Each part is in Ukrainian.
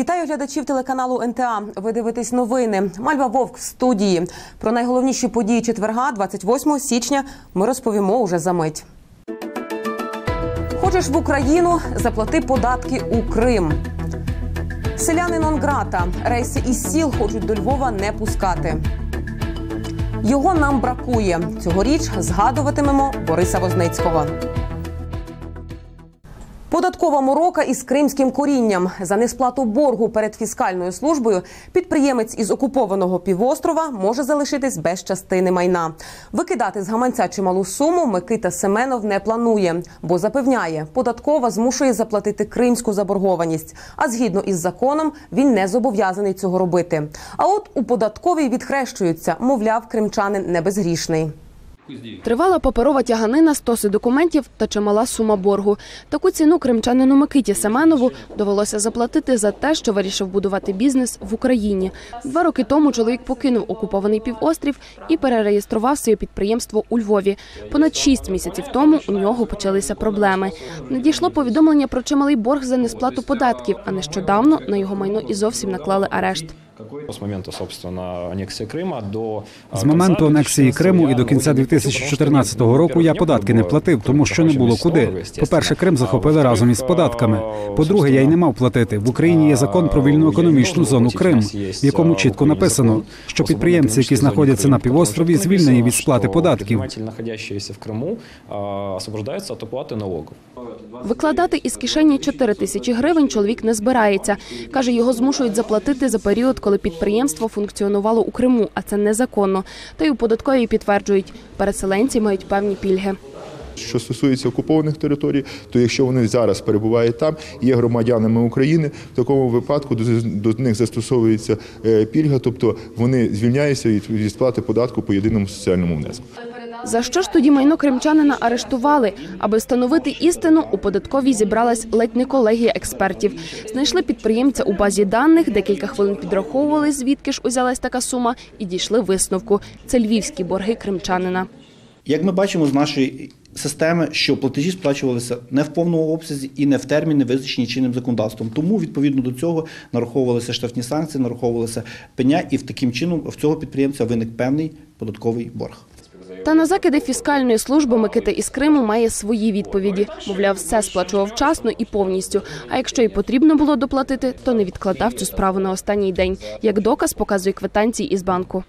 Вітаю глядачів телеканалу НТА. Ви дивитесь новини. Мальва Вовк в студії. Про найголовніші події четверга, 28 січня, ми розповімо уже за мить. Хочеш в Україну? Заплати податки у Крим. Селяни Нонграта. Рейси із сіл хочуть до Львова не пускати. Його нам бракує. Цьогоріч згадуватимемо Бориса Возницького. Податкова морока із кримським корінням за несплату боргу перед фіскальною службою підприємець із окупованого півострова може залишитись без частини майна. Викидати з гаманця чималу суму Микита Семенов не планує, бо запевняє, податкова змушує заплатити кримську заборгованість. А згідно із законом він не зобов'язаний цього робити. А от у податковій відхрещуються, мовляв, кримчанин не безгрішний. Тривала паперова тяганина, стоси документів та чимала сума боргу. Таку ціну кримчанину Микиті Семенову довелося заплатити за те, що вирішив будувати бізнес в Україні. Два роки тому чоловік покинув окупований півострів і перереєстрував своє підприємство у Львові. Понад шість місяців тому у нього почалися проблеми. Надійшло повідомлення про чималий борг за несплату податків, а нещодавно на його майно і зовсім наклали арешт. З моменту, собственно, анексії Крима до З моменту анексії Криму і до кінця 2014 року я податки не платив, тому що не було куди. По-перше, Крим захопили разом із податками. По-друге, я й не мав платити. В Україні є закон про вільну економічну зону Крим, в якому чітко написано, що підприємці, які знаходяться на півострові, звільнені від сплати податків. в Криму, освобождаються від оплати налогів. Викладати із кишені 4 тисячі гривень чоловік не збирається. Каже, його змушують заплатити за період, коли підприємство функціонувало у Криму, а це незаконно. Та й у податковій підтверджують, переселенці мають певні пільги. Що стосується окупованих територій, то якщо вони зараз перебувають там, є громадянами України, в такому випадку до, них застосовується е, пільга, тобто вони звільняються від сплати податку по єдиному соціальному внеску. За що ж тоді майно кримчанина арештували? Аби встановити істину, у податковій зібралась ледь не колегія експертів. Знайшли підприємця у базі даних, декілька хвилин підраховували, звідки ж узялась така сума, і дійшли висновку. Це львівські борги кримчанина. Як ми бачимо з нашої системи, що платежі сплачувалися не в повному обсязі і не в терміни, визначені чинним законодавством. Тому відповідно до цього нараховувалися штрафні санкції, нараховувалися пеня, і в таким чином в цього підприємця виник певний податковий борг. Та на закиди фіскальної служби Микита із Криму має свої відповіді. Мовляв, все сплачував вчасно і повністю. А якщо і потрібно було доплатити, то не відкладав цю справу на останній день. Як доказ показує квитанції із банку.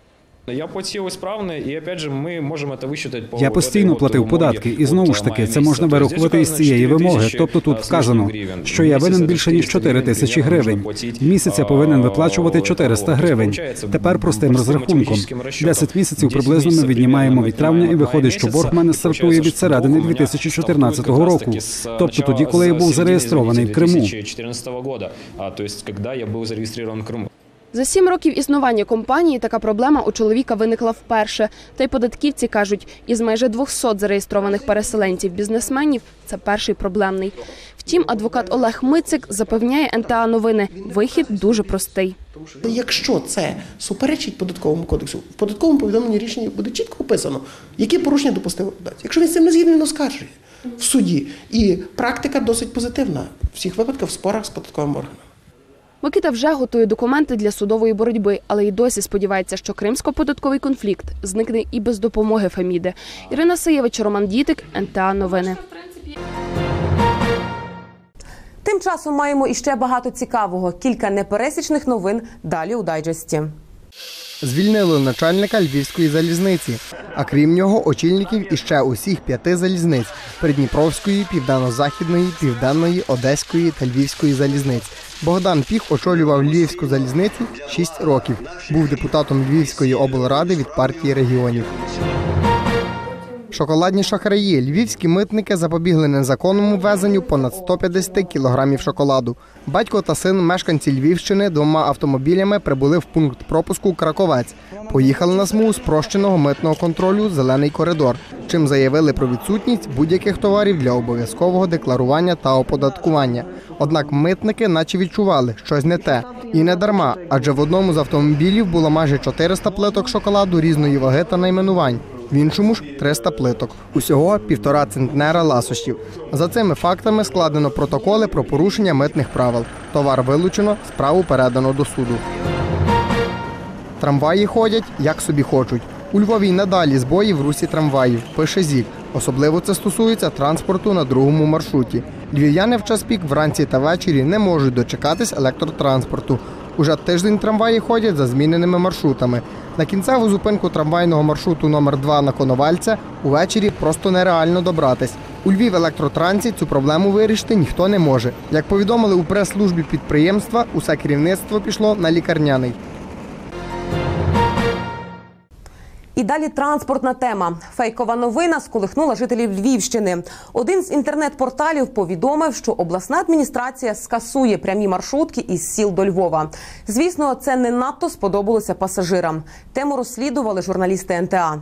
Я платив ісправно, і опять же, ми можемо це висчитати по Я постійно платив податки, і знову ж таки, це можна вирахувати із цієї вимоги. Тобто тут вказано, що я винен більше ніж 4 тисячі гривень. В місяць я повинен виплачувати 400 гривень. Тепер простим розрахунком. 10 місяців приблизно ми віднімаємо від травня, і виходить, що борг мене стартує від середини 2014 року. Тобто тоді, коли я був зареєстрований в Криму. 2014 року, тобто, коли я був зареєстрований в Криму. За сім років існування компанії така проблема у чоловіка виникла вперше. Та й податківці кажуть, із майже 200 зареєстрованих переселенців-бізнесменів це перший проблемний. Втім, адвокат Олег Мицик запевняє НТА новини. Вихід дуже простий. Якщо це суперечить податковому кодексу, в податковому повідомленні рішення буде чітко описано, які порушення допустив податці. Якщо він з цим не згідний, він оскаржує в суді. І практика досить позитивна в всіх випадках в спорах з податковим органом. Микита вже готує документи для судової боротьби, але й досі сподівається, що кримсько-податковий конфлікт зникне і без допомоги Феміди. Ірина Сиєвич, Роман Дітик, НТА Новини. Тим часом маємо іще багато цікавого. Кілька непересічних новин далі у дайджесті. Звільнили начальника львівської залізниці, а крім нього, очільників іще усіх п'яти залізниць Придніпровської, Південно-Західної, Південної, Одеської та Львівської залізниць. Богдан Піх очолював Львівську залізницю 6 років. Був депутатом Львівської облради від партії регіонів. Шоколадні шахраї. Львівські митники запобігли незаконному ввезенню понад 150 кілограмів шоколаду. Батько та син, мешканці Львівщини, двома автомобілями прибули в пункт пропуску Краковець. Поїхали на смугу спрощеного митного контролю Зелений коридор, чим заявили про відсутність будь-яких товарів для обов'язкового декларування та оподаткування. Однак митники наче відчували щось не те. І не дарма, адже в одному з автомобілів було майже 400 плиток шоколаду різної ваги та найменувань. В іншому ж 300 плиток. Усього півтора центнера ласощів. За цими фактами складено протоколи про порушення митних правил. Товар вилучено, справу передано до суду. Трамваї ходять як собі хочуть. У Львові й надалі збої в русі трамваїв, пише ЗІК. Особливо це стосується транспорту на другому маршруті. Львів'яни в час пік вранці та ввечері не можуть дочекатись електротранспорту. Уже тиждень трамваї ходять за зміненими маршрутами. На кінцеву зупинку трамвайного маршруту номер 2 на Коновальця увечері просто нереально добратись. У Львів електротрансі цю проблему вирішити ніхто не може. Як повідомили у прес-службі підприємства, усе керівництво пішло на лікарняний. І далі транспортна тема. Фейкова новина сколихнула жителів Львівщини. Один з інтернет-порталів повідомив, що обласна адміністрація скасує прямі маршрутки із сіл до Львова. Звісно, це не надто сподобалося пасажирам. Тему розслідували журналісти НТА.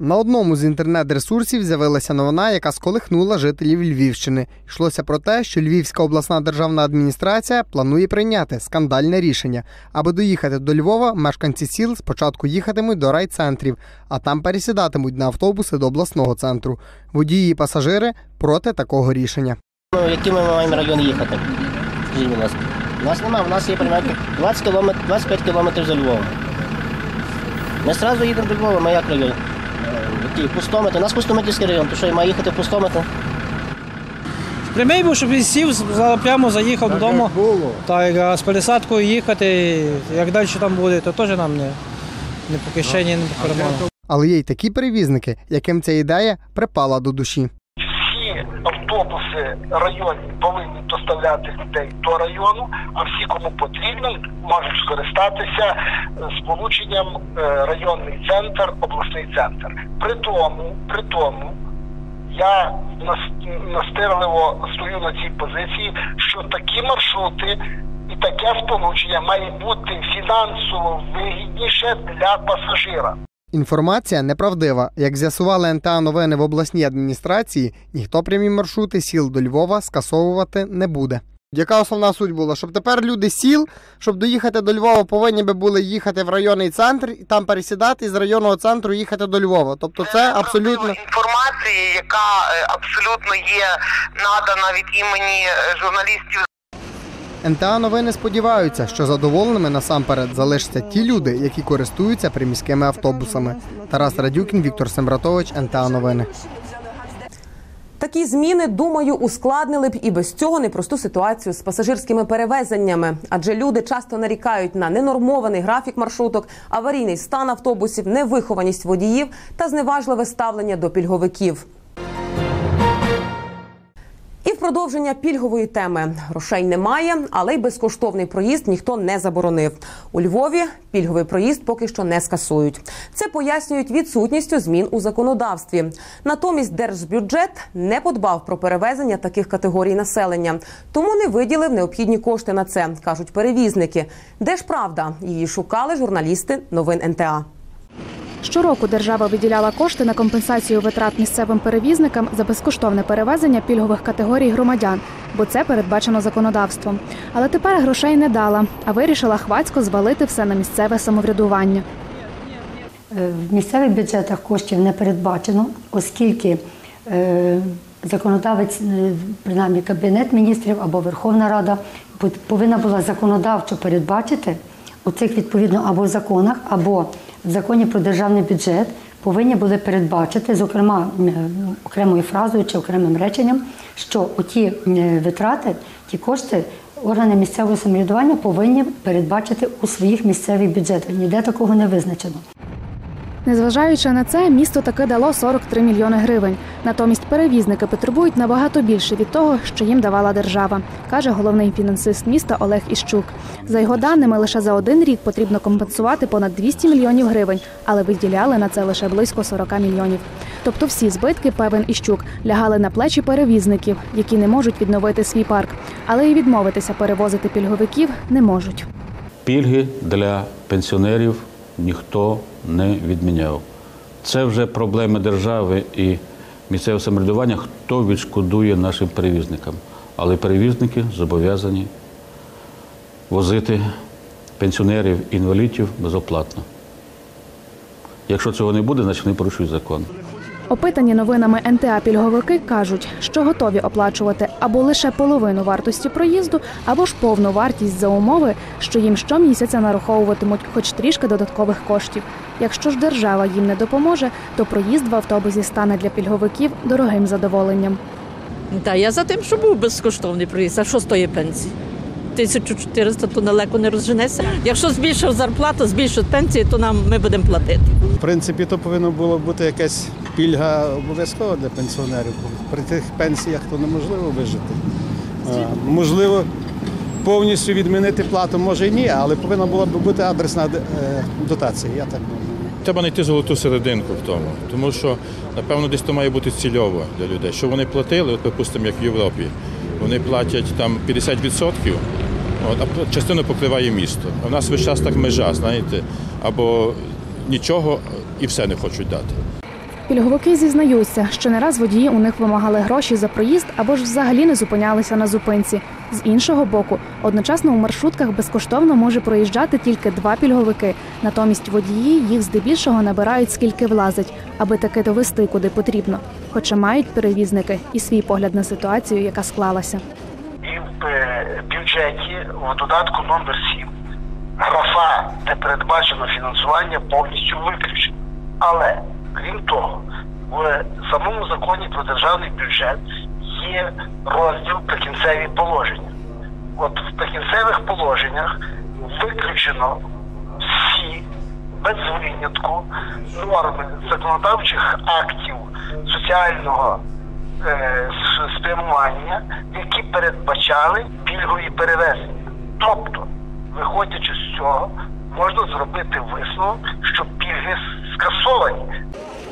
На одному з інтернет-ресурсів з'явилася новина, яка сколихнула жителів Львівщини. Йшлося про те, що Львівська обласна державна адміністрація планує прийняти скандальне рішення. Аби доїхати до Львова, мешканці сіл спочатку їхатимуть до райцентрів, а там пересідатимуть на автобуси до обласного центру. Водії і пасажири проти такого рішення. Ну, які ми маємо район їхати? Скажіть, будь ласка. У нас немає, у нас є примерно 20 кілометр, 25 кілометрів за Львовом. Ми одразу їдемо до Львова, ми як район? Який? Пустометр. У нас пустомитівський район, то що я маю їхати в пустометр? Прямий був, щоб він сів, за- прямо заїхав додому. Так, а з пересадкою їхати, як далі там буде, то теж нам не, не по кишені, не по карману. Але є й такі перевізники, яким ця ідея припала до душі. Автобуси районні повинні доставляти людей до району, а всі, кому потрібно, можуть скористатися е, сполученням е, районний центр, обласний центр. При тому, при тому, я настирливо стою на цій позиції, що такі маршрути і таке сполучення має бути фінансово вигідніше для пасажира. Інформація неправдива. Як з'ясували НТА новини в обласній адміністрації, ніхто прямі маршрути сіл до Львова скасовувати не буде. Яка основна суть була? Щоб тепер люди сіл, щоб доїхати до Львова, повинні би були їхати в районний центр і там пересідати і з районного центру їхати до Львова. Тобто це абсолютно інформації, яка е, абсолютно є надана від імені е, журналістів НТА новини сподіваються, що задоволеними насамперед залишаться ті люди, які користуються приміськими автобусами. Тарас Радюкін, Віктор Сембратович, НТА Новини. Такі зміни, думаю, ускладнили б і без цього непросту ситуацію з пасажирськими перевезеннями, адже люди часто нарікають на ненормований графік маршруток, аварійний стан автобусів, невихованість водіїв та зневажливе ставлення до пільговиків. Продовження пільгової теми грошей немає, але й безкоштовний проїзд ніхто не заборонив. У Львові пільговий проїзд поки що не скасують. Це пояснюють відсутністю змін у законодавстві. Натомість держбюджет не подбав про перевезення таких категорій населення, тому не виділив необхідні кошти на це, кажуть перевізники. Де ж правда? Її шукали журналісти новин НТА. Щороку держава виділяла кошти на компенсацію витрат місцевим перевізникам за безкоштовне перевезення пільгових категорій громадян, бо це передбачено законодавством. Але тепер грошей не дала, а вирішила хвацько звалити все на місцеве самоврядування. Е, В місцевих бюджетах коштів не передбачено, оскільки е, законодавець, е, принаймні Кабінет міністрів або Верховна Рада, повинна була законодавчо передбачити у цих відповідно або законах, або в законі про державний бюджет повинні були передбачити, зокрема е, окремою фразою чи окремим реченням, що ті витрати, ті кошти органи місцевого самоврядування повинні передбачити у своїх місцевих бюджетах. Ніде такого не визначено. Незважаючи на це, місто таки дало 43 мільйони гривень. Натомість перевізники потребують набагато більше від того, що їм давала держава, каже головний фінансист міста Олег Іщук. За його даними, лише за один рік потрібно компенсувати понад 200 мільйонів гривень, але виділяли на це лише близько 40 мільйонів. Тобто всі збитки, певен Іщук, лягали на плечі перевізників, які не можуть відновити свій парк, але і відмовитися перевозити пільговиків не можуть. Пільги для пенсіонерів ніхто не відміняв. Це вже проблеми держави і місцевого самоврядування, хто відшкодує нашим перевізникам. Але перевізники зобов'язані возити пенсіонерів, інвалідів безоплатно. Якщо цього не буде, значить вони порушують закон. Опитані новинами НТА пільговики кажуть, що готові оплачувати або лише половину вартості проїзду, або ж повну вартість за умови, що їм щомісяця нараховуватимуть хоч трішки додаткових коштів. Якщо ж держава їм не допоможе, то проїзд в автобусі стане для пільговиків дорогим задоволенням. Та я за тим, що був безкоштовний проїзд. А що стоїть пенсії? 1400 то далеко не розженеться. Якщо збільшив зарплату, збільшить пенсії, то нам ми будемо платити. В принципі, то повинно було бути якась пільга обов'язкова для пенсіонерів. При тих пенсіях то неможливо вижити. Можливо, повністю відмінити плату, може і ні, але повинна була б бути адресна е, дотація. Я так думаю. Треба знайти золоту серединку в тому, тому що, напевно, десь то має бути цільово для людей. Що вони платили, от, припустимо, як в Європі, вони платять там 50%, от, а частину покриває місто. В нас весь час так межа, знаєте, або нічого і все не хочуть дати. Пільговики зізнаються, що не раз водії у них вимагали гроші за проїзд або ж взагалі не зупинялися на зупинці. З іншого боку, одночасно у маршрутках безкоштовно може проїжджати тільки два пільговики. Натомість водії їх здебільшого набирають скільки влазить, аби таки довести куди потрібно. Хоча мають перевізники і свій погляд на ситуацію, яка склалася. Е, бюджеті в додатку номер 7 графа, де передбачено фінансування, повністю виключена. Але крім того, в самому законі про державний бюджет є розділ прикінцеві положення. От в прикінцевих положеннях виключено всі без винятку норми законодавчих актів соціального спрямування, які передбачали пільгові перевезення. Тобто, виходячи з цього, можна зробити висновок, що пільги скасовані.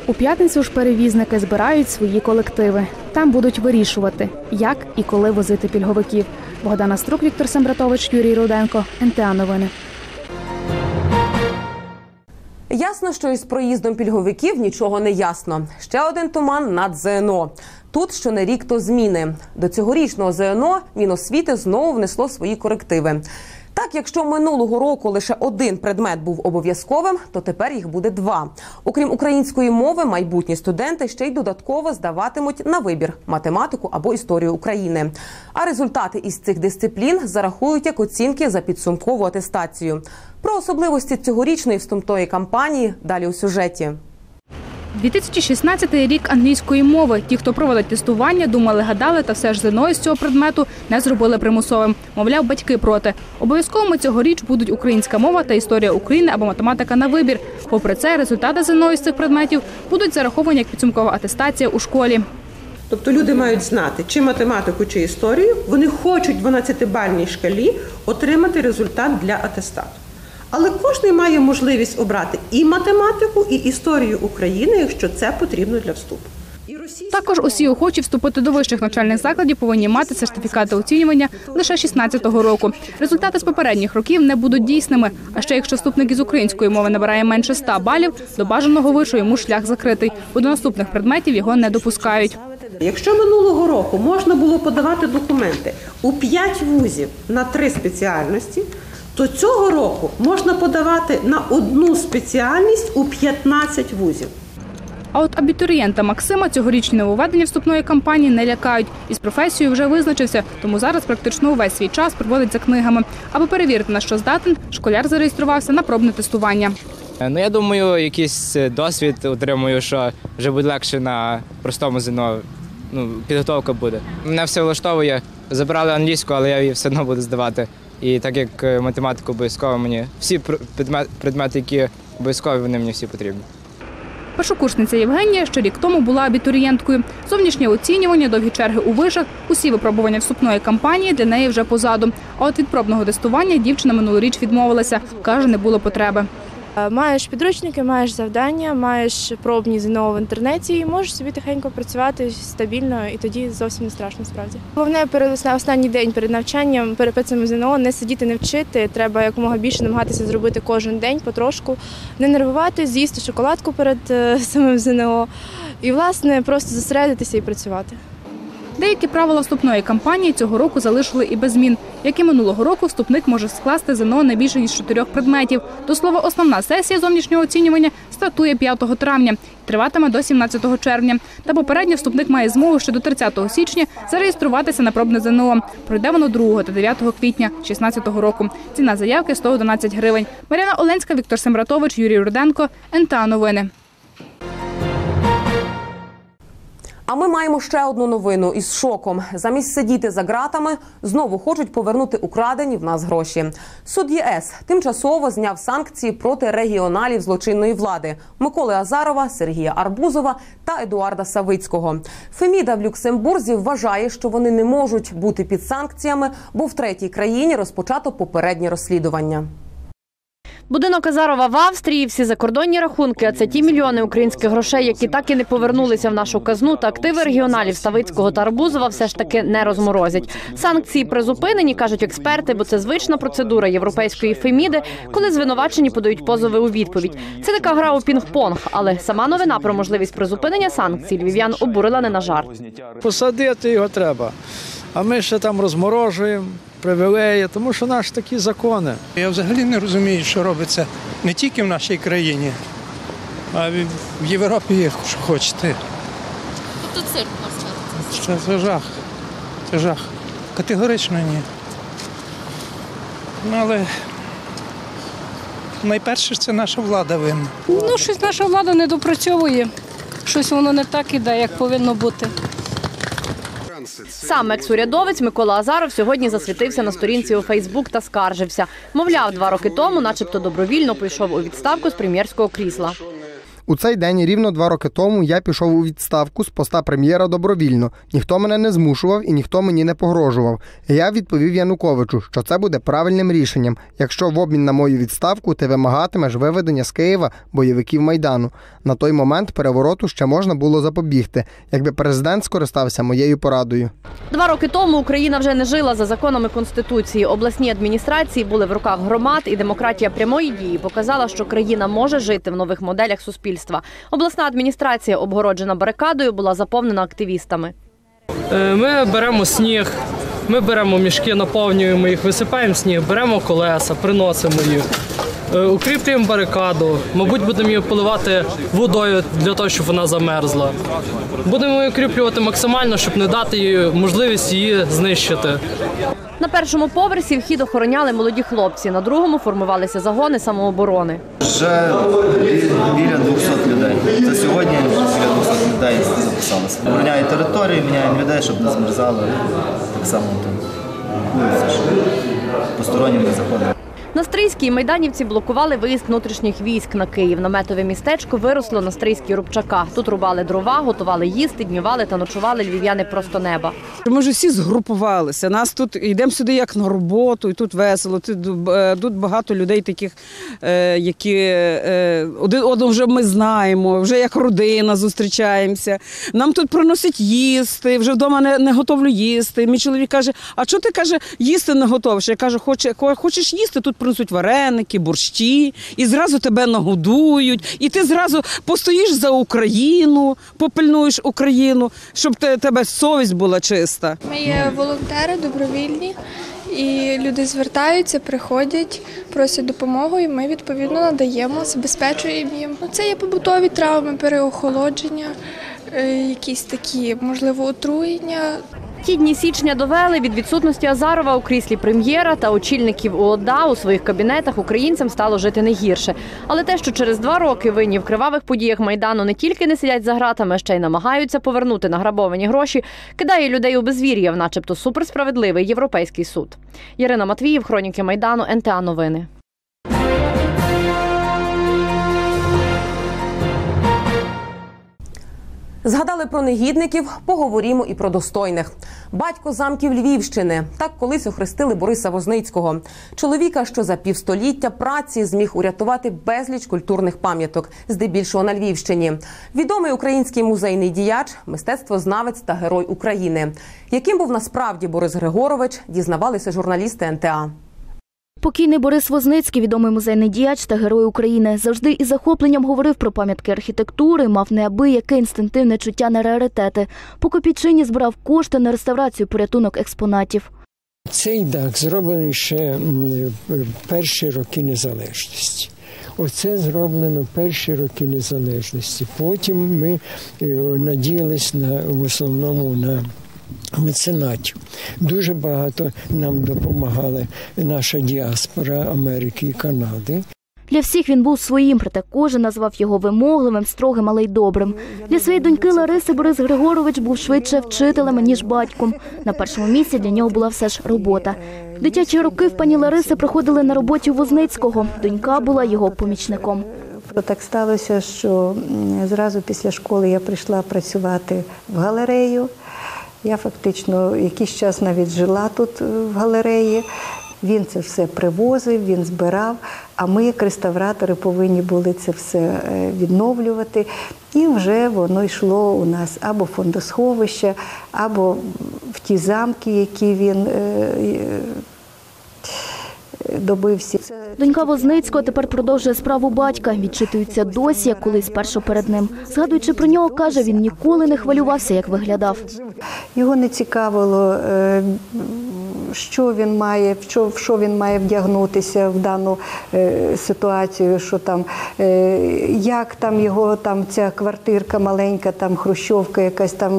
У п'ятницю ж перевізники збирають свої колективи. Там будуть вирішувати, як і коли возити пільговиків. Богдана Струк, Віктор Сембратович, Юрій Руденко, НТА Новини. Ясно, що із проїздом пільговиків нічого не ясно. Ще один туман над ЗНО. Тут що не рік, то зміни. До цьогорічного ЗНО Міносвіти знову внесло свої корективи. Так, якщо минулого року лише один предмет був обов'язковим, то тепер їх буде два. Окрім української мови, майбутні студенти ще й додатково здаватимуть на вибір математику або історію України. А результати із цих дисциплін зарахують як оцінки за підсумкову атестацію. Про особливості цьогорічної вступної кампанії далі у сюжеті. 2016 рік англійської мови. Ті, хто проводить тестування, думали, гадали, та все ж ЗНО з цього предмету не зробили примусовим. Мовляв, батьки проти. Обов'язковими цьогоріч будуть українська мова та історія України або математика на вибір. Попри це, результати ЗНО з цих предметів будуть зараховані як підсумкова атестація у школі. Тобто люди мають знати, чи математику, чи історію. Вони хочуть в 12-бальній шкалі отримати результат для атестату. Але кожен має можливість обрати і математику, і історію України, якщо це потрібно для вступу. Також усі охочі вступити до вищих навчальних закладів повинні мати сертифікати оцінювання лише 16-го року. Результати з попередніх років не будуть дійсними. А ще якщо вступник із української мови набирає менше 100 балів, до бажаного вишу йому шлях закритий. Бо до наступних предметів його не допускають. Якщо минулого року можна було подавати документи у 5 вузів на 3 спеціальності, то цього року можна подавати на одну спеціальність у 15 вузів. А от абітурієнта Максима цьогорічні нововведення вступної кампанії не лякають. Із професією вже визначився, тому зараз практично увесь свій час проводить за книгами. Аби перевірити, на що здатен, школяр зареєструвався на пробне тестування. Ну, я думаю, якийсь е, досвід отримую, що вже буде легше на простому ЗНО. Ну, підготовка буде. Мене все влаштовує. Забрали англійську, але я її все одно буду здавати. І так як е, математика обов'язкова мені, всі предмет- предмети, які обов'язкові, вони мені всі потрібні. Першокурсниця Євгенія ще рік тому була абітурієнткою. Зовнішнє оцінювання, довгі черги у вишах, усі випробування вступної кампанії для неї вже позаду. А от від пробного тестування дівчина минулоріч відмовилася. Каже, не було потреби. Е, Маєш підручники, маєш завдання, маєш пробні ЗНО в інтернеті і можеш собі тихенько працювати стабільно, і тоді зовсім не страшно справді. Головне перед останній день перед навчанням, перед ЗНО не сидіти, не вчити. Треба якомога більше намагатися зробити кожен день потрошку, не нервувати, з'їсти шоколадку перед е, самим ЗНО і власне просто зосередитися і працювати. Деякі правила вступної кампанії цього року залишили і без змін. Як і минулого року, вступник може скласти ЗНО не більше ніж чотирьох предметів. До слова, основна сесія зовнішнього оцінювання стартує 5 травня і триватиме до 17 червня. Та попередньо вступник має змогу ще до 30 січня зареєструватися на пробне ЗНО. Пройде воно 2 та 9 квітня 2016 року. Ціна заявки 111 гривень. Мар'яна Оленська, Віктор Семратович, Юрій Руденко, НТА Новини. А ми маємо ще одну новину із шоком. Замість сидіти за ґратами знову хочуть повернути украдені в нас гроші. Суд ЄС тимчасово зняв санкції проти регіоналів злочинної влади Миколи Азарова, Сергія Арбузова та Едуарда Савицького. Феміда в Люксембурзі вважає, що вони не можуть бути під санкціями, бо в третій країні розпочато попереднє розслідування. Будинок Азарова в Австрії, всі закордонні рахунки, а це ті мільйони українських грошей, які так і не повернулися в нашу казну, та активи регіоналів Ставицького та Арбузова все ж таки не розморозять. Санкції призупинені, кажуть експерти, бо це звична процедура європейської феміди, коли звинувачені подають позови у відповідь. Це така гра у пінг-понг, але сама новина про можливість призупинення санкцій львів'ян обурила не на жарт. Посадити його треба. А ми ще там розморожуємо привілеї, тому що наші такі закони. Я взагалі не розумію, що робиться не тільки в нашій країні, а в в Європі, якщо хочете. Тобто цирк Це, це жах. Це жах. Категорично ні. Ну, але найперше це наша влада винна. Ну, щось наша влада не допрацьовує. Щось воно не так іде, як повинно бути. Сам екс-урядовець Микола Азаров сьогодні засвітився на сторінці у Фейсбук та скаржився. Мовляв, два роки тому, начебто, добровільно пішов у відставку з прем'єрського крісла. У цей день рівно два роки тому я пішов у відставку з поста прем'єра добровільно. Ніхто мене не змушував і ніхто мені не погрожував. Я відповів Януковичу, що це буде правильним рішенням, якщо в обмін на мою відставку ти вимагатимеш виведення з Києва бойовиків майдану. На той момент перевороту ще можна було запобігти, якби президент скористався моєю порадою. Два роки тому Україна вже не жила за законами конституції. Обласні адміністрації були в руках громад, і демократія прямої дії показала, що країна може жити в нових моделях суспільства. Обласна адміністрація, обгороджена барикадою, була заповнена активістами. Е, Ми беремо сніг, ми беремо мішки, наповнюємо їх, висипаємо сніг, беремо колеса, приносимо їх, укріплюємо барикаду, мабуть, будемо її поливати водою для того, щоб вона замерзла. Будемо її укріплювати максимально, щоб не дати їй можливість її знищити. На першому поверсі вхід охороняли молоді хлопці, на другому формувалися загони самооборони. Вже біля 200 людей. Це сьогодні біля 200 людей записалося. Обороняє територію, міняємо людей, щоб не змерзали. Так само щоб постороннім не заходили. На Стрийській майданівці блокували виїзд внутрішніх військ на Київ. Наметове містечко виросло на Стрийській рубчака. Тут рубали дрова, готували їсти, днювали та ночували львів'яни просто неба. Ми ж всі згрупувалися. Нас тут йдемо сюди як на роботу, і тут весело. Тут, е, багато людей таких, е, які е, один одного вже ми знаємо, вже як родина зустрічаємося. Нам тут приносять їсти, вже вдома не, не готовлю їсти. Мій чоловік каже: а що ти каже, їсти не готовиш? Я кажу, Хоче, хочеш їсти, тут принесуть вареники, борщі, і зразу тебе нагодують, і ти зразу постоїш за Україну, попильнуєш Україну, щоб те- тебе совість була чиста. Ми є волонтери добровільні, і люди звертаються, приходять, просять допомогу, і ми відповідно надаємо, забезпечуємо їм. Ну, Це є побутові травми, переохолодження, е, якісь такі, можливо, отруєння. Ті дні січня довели від відсутності Азарова у кріслі прем'єра та очільників УОДА у своїх кабінетах українцям стало жити не гірше. Але те, що через два роки винні в кривавих подіях майдану не тільки не сидять за гратами, ще й намагаються повернути награбовані гроші, кидає людей у безвір'я, в начебто суперсправедливий європейський суд. Ярина Матвіїв, хроніки майдану, НТА Новини. Згадали про негідників, поговоримо і про достойних. Батько замків Львівщини так колись охрестили Бориса Возницького, чоловіка, що за півстоліття праці зміг урятувати безліч культурних пам'яток, здебільшого на Львівщині. Відомий український музейний діяч, мистецтвознавець та герой України. Яким був насправді Борис Григорович, дізнавалися журналісти НТА. Покійний Борис Возницький, відомий музейний діяч та герой України, завжди із захопленням говорив про пам'ятки архітектури, мав неабияке інстинктивне чуття на раритети. По копійчині збирав кошти на реставрацію порятунок експонатів. Цей дах зроблений ще перші роки незалежності. Оце зроблено перші роки незалежності. Потім ми е, надіялись на в основному на меценатів. Дуже багато нам допомагала наша діаспора Америки і Канади. Для всіх він був своїм, проте кожен назвав його вимогливим, строгим, але й добрим. Для своєї доньки Лариси Борис Григорович був швидше вчителем, ніж батьком. На першому місці для нього була все ж робота. Дитячі роки в пані Лариси проходили на роботі Возницького. Донька була його помічником. Так сталося, що зразу після школи я прийшла працювати в галерею. Я фактично якийсь час навіть жила тут е, в галереї. Він це все привозив, він збирав, а ми, як реставратори, повинні були це все е, відновлювати. І вже воно йшло у нас або в фондосховище, або в ті замки, які він е, добився. Донька Возницького тепер продовжує справу батька. Відчитується досі, як колись першу перед ним. Згадуючи про нього, каже, він ніколи не хвилювався, як виглядав. Його не цікавило, е, що він має, в що, в що він має вдягнутися в дану е, ситуацію, що там, е, як там його там ця квартирка маленька, там хрущовка, якась там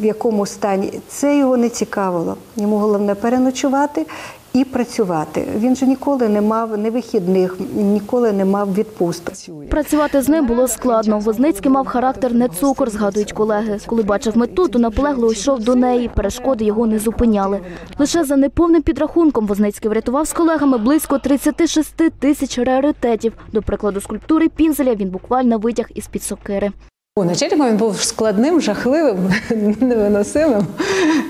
в якому стані. Це його не цікавило. Йому головне переночувати. І працювати. Він же ніколи не мав не вихідних, ніколи не мав відпусток. Працювати з ним було складно. Возницький мав характер не цукор, згадують колеги. Коли бачив мету, то наполегливо йшов до неї. Перешкоди його не зупиняли. Лише за неповним підрахунком Возницький врятував з колегами близько 36 тисяч раритетів. До прикладу, скульптури Пінзеля він буквально витяг із під сокири. О, Начальником він був складним, жахливим, невиносимим.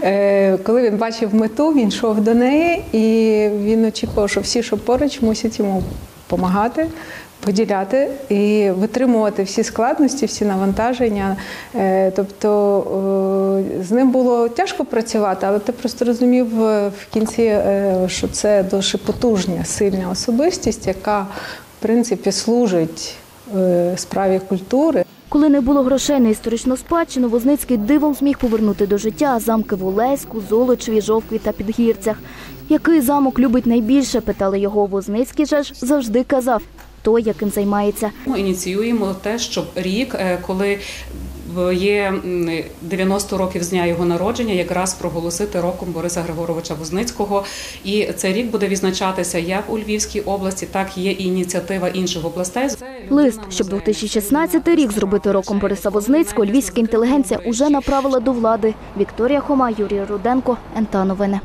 Е, Коли він бачив мету, він йшов до неї і він очікував, що всі, що поруч, мусять йому допомагати, поділяти і витримувати всі складності, всі навантаження. Е, Тобто з ним було тяжко працювати, але ти просто розумів е, в кінці, що це дуже потужна, сильна особистість, яка в принципі служить справі культури. Коли не було грошей на історичну спадщину, Возницький дивом зміг повернути до життя замки в Олеську, Золочеві, Жовкві та Підгірцях. Який замок любить найбільше, питали його. Возницький же ж завжди казав той, яким займається. Ми ініціюємо те, щоб рік, е, коли є м, 90 років з дня його народження, якраз проголосити роком Бориса Григоровича Возницького. І цей рік буде відзначатися як у Львівській області, так є і ініціатива інших областей. Лист, щоб 2016 рік зробити роком Бориса Возницького, львівська інтелігенція уже направила до влади. Вікторія Хома, Юрій Руденко, НТА Новини.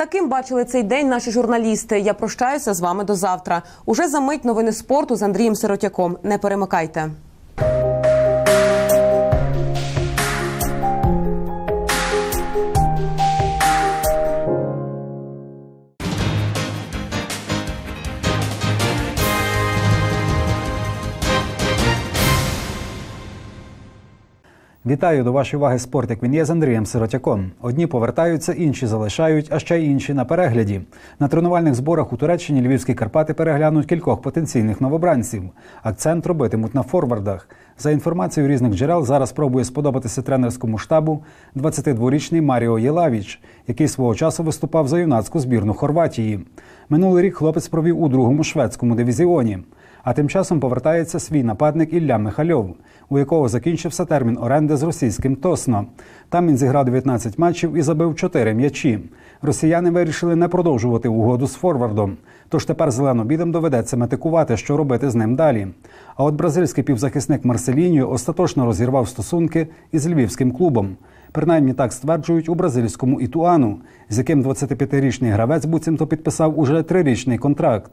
Таким бачили цей день наші журналісти. Я прощаюся з вами до завтра. Уже за мить новини спорту з Андрієм Сиротяком. Не перемикайте. Вітаю до вашої уваги спорт, як він є з Андрієм Сиротяком. Одні повертаються, інші залишають, а ще інші на перегляді. На тренувальних зборах у Туреччині львівські Карпати переглянуть кількох потенційних новобранців. Акцент робитимуть на форвардах. За інформацією різних джерел, зараз пробує сподобатися тренерському штабу 22-річний Маріо Єлавіч, який свого часу виступав за юнацьку збірну Хорватії. Минулий рік хлопець провів у другому шведському дивізіоні. А тим часом повертається свій нападник Ілля Михальов, у якого закінчився термін оренди з російським Тосно. Там він зіграв 19 матчів і забив 4 м'ячі. Росіяни вирішили не продовжувати угоду з форвардом. Тож тепер зеленобідам доведеться метикувати, що робити з ним далі. А от бразильський півзахисник Марселіньо остаточно розірвав стосунки із львівським клубом. Принаймні так стверджують у бразильському Ітуану, з яким 25-річний гравець буцімто підписав уже трирічний контракт.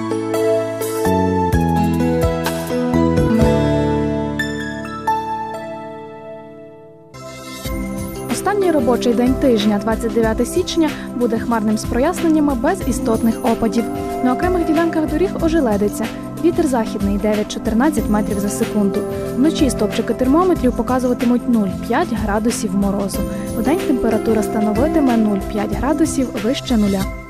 Останній робочий день тижня, 29 січня, буде хмарним з проясненнями без істотних опадів. На окремих ділянках доріг ожеледиться. Вітер західний 9-14 метрів за секунду. Вночі стопчики термометрів показуватимуть 0,5 градусів морозу. Вдень температура становитиме 0,5 градусів вище нуля.